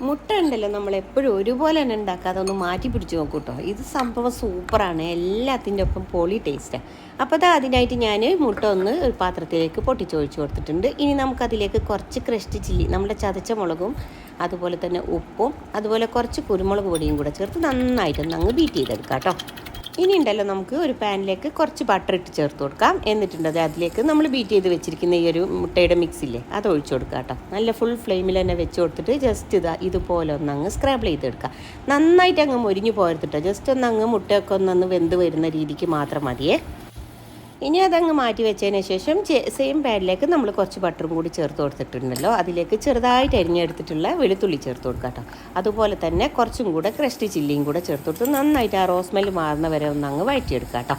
മുട്ട ഉണ്ടല്ലോ നമ്മൾ എപ്പോഴും ഒരുപോലെ തന്നെ ഉണ്ടാക്കാതെ ഒന്ന് മാറ്റി പിടിച്ച് നോക്കൂ കേട്ടോ ഇത് സംഭവം സൂപ്പറാണ് എല്ലാത്തിന്റെ ഒപ്പം പൊളി ടേസ്റ്റാണ് അപ്പോൾ അത് അതിനായിട്ട് ഞാൻ മുട്ട ഒന്ന് ഒരു പാത്രത്തിലേക്ക് പൊട്ടിച്ചൊഴിച്ച് കൊടുത്തിട്ടുണ്ട്. ഇനി നമുക്കതിലേക്ക് കുറച്ച് ക്രഷ്ഡ് ചില്ലി നമ്മുടെ ചതച്ച മുളകും അതുപോലെ തന്നെ ഉപ്പും അതുപോലെ കുറച്ച് കുരുമുളക് പൊടിയും കൂടെ ചേർത്ത് നന്നായിട്ടൊന്ന് അങ്ങ് ബീറ്റ് ചെയ്തെടുക്കാം കേട്ടോ ഇനി ഉണ്ടല്ലോ നമുക്ക് ഒരു പാനിലേക്ക് കുറച്ച് ബട്ടർ ഇട്ട് ചേർത്ത് കൊടുക്കാം. എന്നിട്ടുണ്ടത് അതിലേക്ക് നമ്മൾ ബീറ്റ് ചെയ്ത് വെച്ചിരിക്കുന്ന ഈ ഒരു മുട്ടയുടെ മിക്സില്ലേ അത് ഒഴിച്ചു കൊടുക്കുക കേട്ടോ. നല്ല ഫുൾ ഫ്ലെയിമിൽ തന്നെ വെച്ച് കൊടുത്തിട്ട് ജസ്റ്റ് ഇതാ ഇതുപോലെ ഒന്ന് അങ്ങ് സ്ക്രാബിൾ ചെയ്തെടുക്കുക നന്നായിട്ട് അങ്ങ് മൊരിഞ്ഞു പോരുത്തിട്ടോ ജസ്റ്റ് ഒന്ന് അങ്ങ് മുട്ടയൊക്കെ ഒന്നൊന്ന് വെന്ത് വരുന്ന രീതിക്ക് മാത്രം മതിയേ. ഇനി അതങ്ങ് മാറ്റി വെച്ചതിന് ശേഷം സെയിം പാനിലേക്ക് നമ്മൾ കുറച്ച് ബട്ടറും കൂടി ചേർത്ത് കൊടുത്തിട്ടുണ്ടല്ലോ. അതിലേക്ക് ചെറുതായിട്ട് അരിഞ്ഞെടുത്തിട്ടുള്ള വെളുത്തുള്ളി ചേർത്ത് കൊടുക്കുക കേട്ടോ. അതുപോലെ തന്നെ കുറച്ചും കൂടെ ക്രഷ്ഡ് ചില്ലിയും കൂടെ ചേർത്ത് കൊടുത്ത് നന്നായിട്ട് ആ റോസ്മെൽ മാറുന്ന വരെ ഒന്ന് അങ്ങ് വഴറ്റിയെടുക്കുക കേട്ടോ.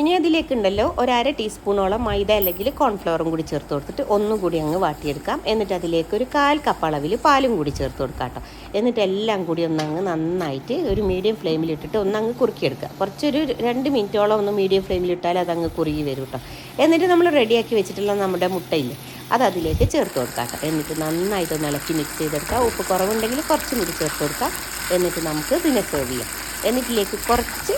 ഇനി അതിലേക്ക് ഉണ്ടല്ലോ ഒരു അര ടീസ്പൂണോളം മൈദ അല്ലെങ്കിൽ കോൺഫ്ലവറും കൂടി ചേർത്ത് കൊടുത്തിട്ട് ഒന്നും കൂടി അങ്ങ് വാട്ടിയെടുക്കാം. എന്നിട്ട് അതിലേക്ക് ഒരു കാൽ കപ്പ് അളവിൽ പാലും കൂടി ചേർത്ത് കൊടുക്കാം കേട്ടോ. എന്നിട്ട് എല്ലാം കൂടി ഒന്ന് അങ്ങ് നന്നായിട്ട് ഒരു മീഡിയം ഫ്ലെയിമിൽ ഇട്ടിട്ട് ഒന്നങ്ങ് കുറുക്കിയെടുക്കുക. കുറച്ചൊരു രണ്ട് മിനിറ്റോളം ഒന്ന് മീഡിയം ഫ്ലെയിമിൽ ഇട്ടാൽ അതങ്ങ് കുറുകി വരും കേട്ടോ. എന്നിട്ട് നമ്മൾ റെഡിയാക്കി വെച്ചിട്ടുള്ള നമ്മുടെ മുട്ടയില്ലേ അത് അതിലേക്ക് ചേർത്ത് കൊടുക്കാം എന്നിട്ട് നന്നായിട്ട് ഒന്ന് ഇളക്കി മിക്സ് ചെയ്തെടുക്കുക ഉപ്പ് കുറവുണ്ടെങ്കിൽ കുറച്ചും കൂടി ചേർത്ത് കൊടുക്കാം. എന്നിട്ട് നമുക്ക് പിന്നെ സെർവ് ചെയ്യാം. എന്നിട്ടിലേക്ക് കുറച്ച്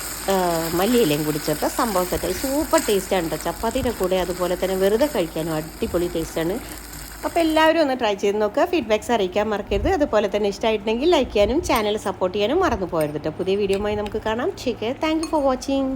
മല്ലിയിലയും കൂടി ചേർത്ത സംഭവം സെറ്റായി സൂപ്പർ ടേസ്റ്റാണ് കേട്ടോ ചപ്പാത്തിയുടെ കൂടെ അതുപോലെ തന്നെ വെറുതെ കഴിക്കാനും അടിപൊളി ടേസ്റ്റാണ് അപ്പോൾ എല്ലാവരും ഒന്ന് ട്രൈ ചെയ്ത് നോക്കുക. ഫീഡ്ബാക്സ് അറിയിക്കാൻ മറക്കരുത്. അതുപോലെ തന്നെ ഇഷ്ടമായിട്ടുണ്ടെങ്കിൽ ലൈക്ക് ചെയ്യാനും ചാനൽ സപ്പോർട്ട് ചെയ്യാനും മറന്നു പോകരുത് കേട്ടോ പുതിയ വീഡിയോയുമായി നമുക്ക് കാണാം. ശരി താങ്ക് ഫോർ വാച്ചിങ്